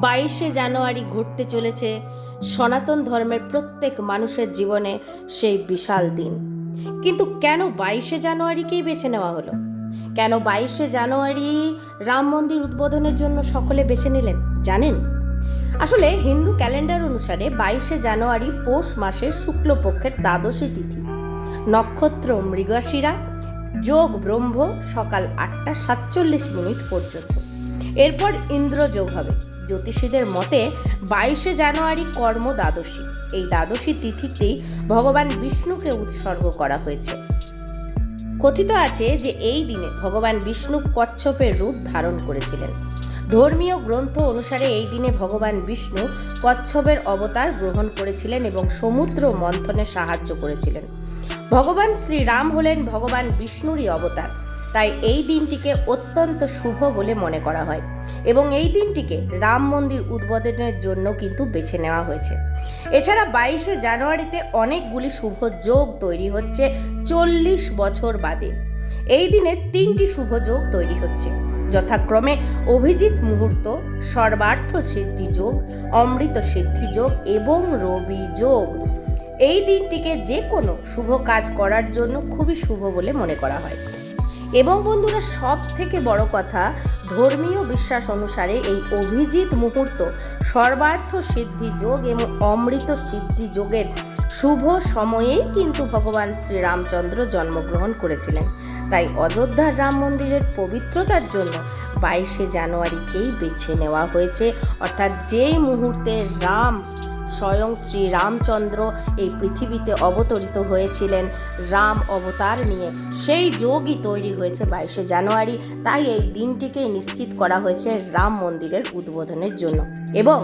বাইশে জানুয়ারি ঘটতে চলেছে সনাতন ধর্মের প্রত্যেক মানুষের জীবনে সেই বিশাল দিন। কিন্তু কেন বাইশে জানুয়ারিকেই বেছে নেওয়া হলো? কেন বাইশে জানুয়ারি রাম মন্দির উদ্বোধনের জন্য সকলে বেছে নিলেন, জানেন? আসলে হিন্দু ক্যালেন্ডার অনুসারে বাইশে জানুয়ারি পৌষ মাসের শুক্লপক্ষের দ্বাদশী তিথি। নক্ষত্র মৃগাশিরা, যোগ ব্রহ্ম সকাল আটটা সাতচল্লিশ মিনিট পর্যন্ত। এরপর ইন্দ্রযোগ হবে। জ্যোতিষীদের মতে বাইশে জানুয়ারি কর্ম দ্বাদশী এই দ্বাদশী তিথিতেই ভগবান বিষ্ণুকে উৎসর্গ করা হয়েছে। কথিত আছে যে এই দিনে ভগবান বিষ্ণু কচ্ছপের রূপ ধারণ করেছিলেন। ধর্মীয় গ্রন্থ অনুসারে এই দিনে ভগবান বিষ্ণু কচ্ছপের অবতার গ্রহণ করেছিলেন এবং সমুদ্র মন্থনে সাহায্য করেছিলেন। ভগবান শ্রীরাম হলেন ভগবান বিষ্ণুরই অবতার। তাই এই দিনটিকে অত্যন্ত শুভ বলে মনে করা হয় এবং এই দিনটিকে রাম মন্দির উদ্বোধনের জন্য কিন্তু বেছে নেওয়া হয়েছে। এছাড়া বাইশে জানুয়ারিতে অনেকগুলি শুভ যোগ তৈরি হচ্ছে চল্লিশ বছর বাদে। এই দিনে তিনটি শুভ যোগ তৈরি হচ্ছে। যথাক্রমে অভিজিৎ মুহূর্ত, সর্বার্থ সিদ্ধি যোগ, অমৃত সিদ্ধি যোগ এবং রবি যোগ। এই দিনটিকে যে কোনো শুভ কাজ করার জন্য খুবই শুভ বলে মনে করা হয়। এবং বন্ধুরা সব থেকে বড় কথা, ধর্মীয় বিশ্বাস অনুসারে এই অভিজিৎ মুহূর্ত সর্বার্থ সিদ্ধি যোগ এবং অমৃত সিদ্ধি যোগের শুভ সময়েই কিন্তু ভগবান শ্রীরামচন্দ্র জন্মগ্রহণ করেছিলেন। তাই অযোধ্যার রাম মন্দিরের পবিত্রতার জন্য বাইশে জানুয়ারিকেই বেছে নেওয়া হয়েছে। অর্থাৎ যেই মুহূর্তে রাম স্বয়ং শ্রী রামচন্দ্র এই পৃথিবীতে অবতরিত হয়েছিলেন। রাম অবতার নিয়ে সেই যোগই তৈরি হয়েছে বাইশে জানুয়ারি। তাই এই দিনটিকেই নিশ্চিত করা হয়েছে রাম মন্দিরের উদ্বোধনের জন্য। এবং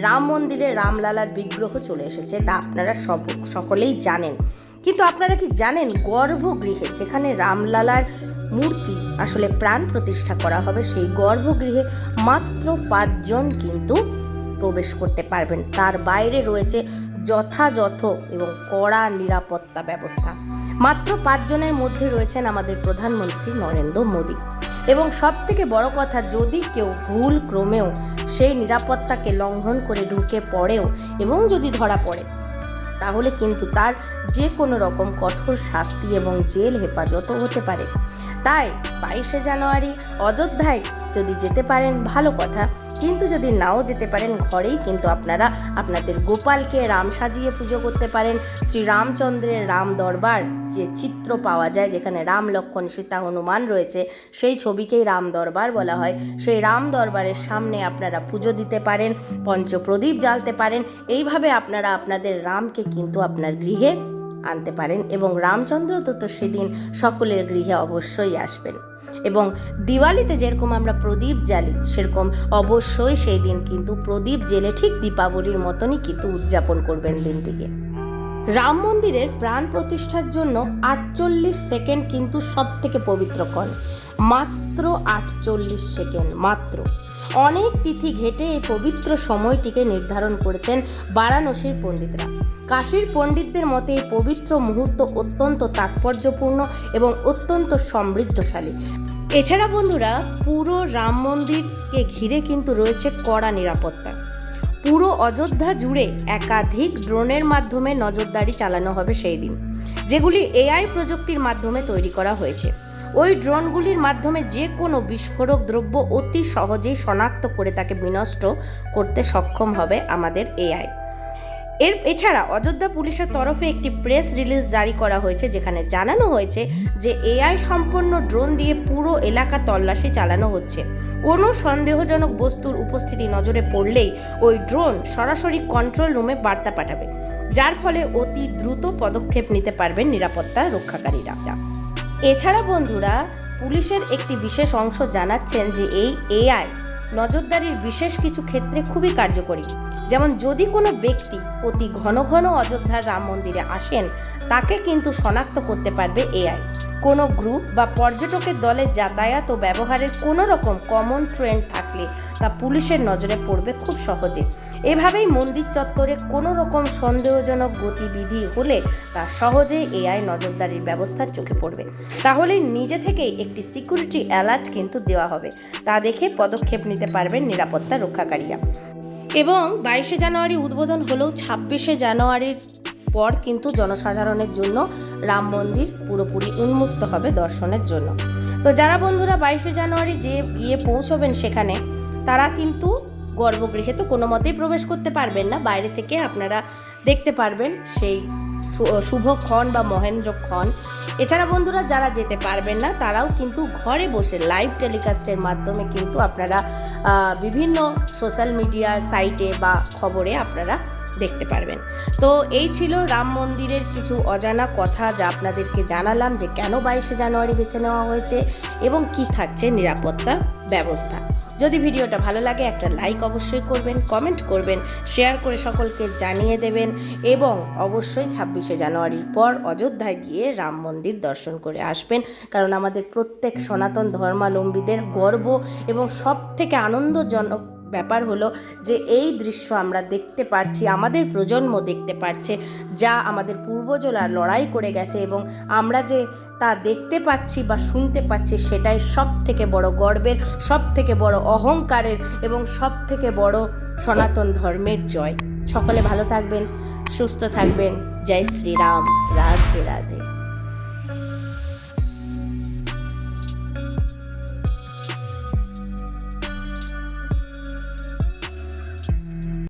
রাম মন্দিরে রামলালার বিগ্রহ চলে এসেছে, তা আপনারা সব, সকলেই জানেন। কিন্তু আপনারা কি জানেন গর্ভগৃহে যেখানে রামলালার মূর্তি আসলে প্রাণ প্রতিষ্ঠা করা হবে, সেই গর্ভগৃহে মাত্র পাঁচজন কিন্তু প্রবেশ করতে পারবেন। তার বাইরে রয়েছে যথাযথ এবং কড়া নিরাপত্তা ব্যবস্থা। মাত্র পাঁচজনের মধ্যে রয়েছেন আমাদের প্রধানমন্ত্রী নরেন্দ্র মোদী। এবং সব থেকে বড় কথা, যদি কেউ ভুল ক্রমেও সেই নিরাপত্তাকে লঙ্ঘন করে ঢুকে পড়েও এবং যদি ধরা পড়ে, তাহলে কিন্তু তার যে কোনো রকম কঠোর শাস্তি এবং জেল হেফাজতও হতে পারে। তাই বাইশে জানুয়ারি অযোধ্যায় যদি যেতে পারেন, ভালো কথা। কিন্তু যদি নাও যেতে পারেন, ঘরেই কিন্তু আপনারা আপনাদের গোপালকে রাম সাজিয়ে পুজো করতে পারেন। শ্রী রামচন্দ্রের রাম দরবার যে চিত্র পাওয়া যায়, যেখানে রাম লক্ষণ, সীতা হনুমান রয়েছে, সেই ছবিকেই রাম দরবার বলা হয়। সেই রাম দরবারের সামনে আপনারা পুজো দিতে পারেন, পঞ্চপ্রদীপ জ্বালতে পারেন। এইভাবে আপনারা আপনাদের রামকে কিন্তু আপনার গৃহে আনতে পারেন এবং রামচন্দ্র তো তো সেদিন সকলের গৃহে অবশ্যই আসবেন। এবং দিওয়ালিতে যেরকম আমরা প্রদীপ জ্বালি, সেরকম অবশ্যই সেই দিন কিন্তু প্রদীপ জেলে ঠিক দীপাবলির মতনই কিন্তু উদযাপন করবেন দিনটিকে। রাম মন্দিরের প্রাণ প্রতিষ্ঠার জন্য আটচল্লিশ সেকেন্ড কিন্তু সব থেকে পবিত্র কল। মাত্র আটচল্লিশ সেকেন্ড, মাত্র। অনেক তিথি ঘেটে এই পবিত্র সময়টিকে নির্ধারণ করেছেন বারাণসীর পণ্ডিতরা। কাশীর পণ্ডিতদের মতে এই পবিত্র মুহূর্ত অত্যন্ত তাৎপর্যপূর্ণ এবং অত্যন্ত সমৃদ্ধশালী। এছাড়া বন্ধুরা, পুরো রাম মন্দিরকে ঘিরে কিন্তু রয়েছে কড়া নিরাপত্তা। পুরো অযোধ্যা জুড়ে একাধিক ড্রোনের মাধ্যমে নজরদারি চালানো হবে সেই দিন, যেগুলি এআই প্রযুক্তির মাধ্যমে তৈরি করা হয়েছে। ওই ড্রোনগুলির মাধ্যমে যে কোনো বিস্ফোরক দ্রব্য অতি সহজেই শনাক্ত করে তাকে বিনষ্ট করতে সক্ষম হবে আমাদের এআই। এর এছাড়া অযোধ্যা পুলিশের তরফে একটি প্রেস রিলিজ জারি করা হয়েছে, যেখানে জানানো হয়েছে যে এআই সম্পন্ন ড্রোন দিয়ে পুরো এলাকা তল্লাশি চালানো হচ্ছে। কোনো সন্দেহজনক বস্তুর উপস্থিতি নজরে পড়লেই ওই ড্রোন সরাসরি কন্ট্রোল রুমে বার্তা পাঠাবে, যার ফলে অতি দ্রুত পদক্ষেপ নিতে পারবেন নিরাপত্তা রক্ষাকারীরা। এছাড়া বন্ধুরা, পুলিশের একটি বিশেষ অংশ জানাচ্ছেন যে এই এআই নজরদারির বিশেষ কিছু ক্ষেত্রে খুবই কার্যকরী। যেমন যদি কোনো ব্যক্তি অতি ঘন ঘন অযোধ্যার রাম মন্দিরে আসেন, তাকে কিন্তু শনাক্ত করতে পারবে এআই। কোনো গ্রুপ বা পর্যটকের দলের যাতায়াত ও ব্যবহারের কোনো রকম কমন ট্রেন্ড থাকলে তা পুলিশের নজরে পড়বে খুব সহজে। এভাবেই মন্দির চত্বরে কোনো রকম সন্দেহজনক গতিবিধি হলে তা সহজে এআই নজরদারির ব্যবস্থার চোখে পড়বে। তাহলে নিজে থেকেই একটি সিকিউরিটি অ্যালার্ট কিন্তু দেওয়া হবে। তা দেখে পদক্ষেপ নিতে পারবেন নিরাপত্তা রক্ষাকারীরা। এবং বাইশে জানুয়ারি উদ্বোধন হলেও ছাব্বিশে জানুয়ারির পর কিন্তু জনসাধারণের জন্য রাম মন্দির পুরোপুরি উন্মুক্ত হবে দর্শনের জন্য। তো যারা বন্ধুরা বাইশে জানুয়ারি যে গিয়ে পৌঁছবেন সেখানে, তারা কিন্তু গর্ভগৃহে তো কোনো মতেই প্রবেশ করতে পারবেন না। বাইরে থেকে আপনারা দেখতে পারবেন সেই শু- শুভক্ষণ বা মহেন্দ্রক্ষণ এছাড়া বন্ধুরা যারা যেতে পারবেন না, তারাও কিন্তু ঘরে বসে লাইভ টেলিকাস্টের মাধ্যমে কিন্তু আপনারা বিভিন্ন সোশ্যাল মিডিয়ার সাইটে বা খবরে আপনারা দেখতে পারবেন। তো এই ছিল রাম মন্দিরের কিছু অজানা কথা যা আপনাদেরকে জানালাম যে কেন বাইশে জানুয়ারি বেছে নেওয়া হয়েছে এবং কি থাকছে নিরাপত্তা ব্যবস্থা। যদি ভিডিওটা ভালো লাগে, একটা লাইক অবশ্যই করবেন কমেন্ট করবেন শেয়ার করে সকলকে জানিয়ে দেবেন এবং অবশ্যই ছাব্বিশে জানুয়ারির পর অযোধ্যায় গিয়ে রাম মন্দির দর্শন করে আসবেন। কারণ আমাদের প্রত্যেক সনাতন ধর্মাবলম্বীদের গর্ব এবং সব থেকে আনন্দজনক ব্যাপার হলো যে এই দৃশ্য আমরা দেখতে পারছি, আমাদের প্রজন্ম দেখতে পারছে, যা আমাদের পূর্বজরা লড়াই করে গেছে এবং আমরা যে তা দেখতে পাচ্ছি বা শুনতে পাচ্ছি সেটাই সব থেকে বড় গর্বের সব থেকে বড় অহংকারের এবং সব থেকে বড় সনাতন ধর্মের জয়। সকলে ভালো থাকবেন, সুস্থ থাকবেন। জয় শ্রীরাম। রাধে রাধে।